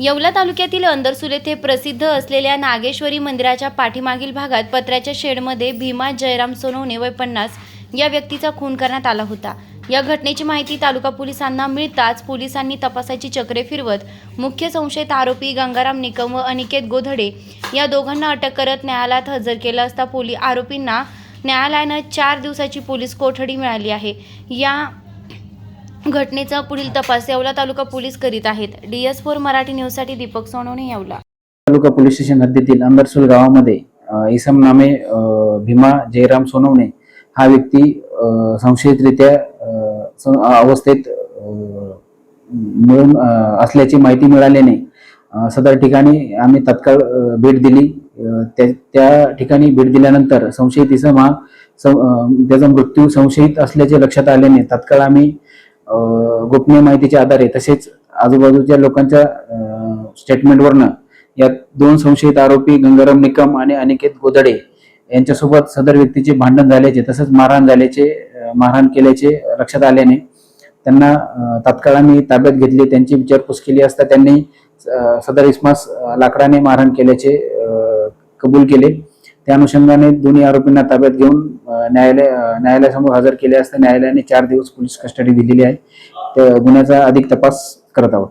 येवला तालुक्यातील अंदरसूल येथे प्रसिद्ध असलेल्या नागेश्वरी मंदिराच्या पाठीमागील भागात पत्र्याच्या शेडमध्ये भीमा जयराम सोनवणे वय पन्नास या व्यक्तीचा खून करण्यात आला होता. या घटनेची माहिती तालुका पोलिसांना मिळताच पोलिसांनी तपासाची चक्रे फिरवत मुख्य संशयित आरोपी गंगाराम निकम व अनिकेत गोधडे या दोघांना अटक करत न्यायालयात हजर केलं असता पोली आरोपींना न्यायालयानं चार दिवसाची पोलीस कोठडी मिळाली आहे. या घटनेचा पुढील तपास येवला तालुका पोलीस करीत आहेत. डी एस फोर मराठी न्यूजसाठी दीपक सोनवणे येवला. तालुका पोलीस स्टेशन हद्दीतील अंबरसूल गावामध्ये इसम नामे भीमा जयराम सोनवणे हा व्यक्ती संशयितरित्या अवस्थेत मिळून असल्याची माहिती मिळाल्याने सदर ठिकाणी आम्ही तत्काळ भेट दिली. त्या त्या ठिकाणी भेट दिल्यानंतर संशयित इसम हा सं- त्याचा मृत्यू संशयित असल्याचे लक्षात आल्याने तत्काळ आम्ही गोपनीय माहितीच्या आधारे तसेच आजूबाजूच्या लोकांच्या स्टेटमेंटवरनं या दोन संशयित आरोपी गंगाराम निकम आणि अनिकेत गोदडे यांच्यासोबत सदर व्यक्तीचे भांडण झाल्याचे तसंच मारहाण झाल्याचे मारहाण केल्याचे लक्षात आल्याने त्यांना तात्काळ आम्ही ताब्यात घेतली. त्यांची विचारपूस केली असता त्यांनी सदर इस्मास लाकडाने मारहाण केल्याचे कबूल केले. त्या अनुषंगाने दोन्ही आरोपींना ताब्यात घेऊन न्यायालय न्यायालयासमोर हजर केले असता. न्यायालयाने चार दिवस पोलीस कस्टडी दिलेली आहे. त्या गुन्ह्याचा अधिक तपास करत आहोत.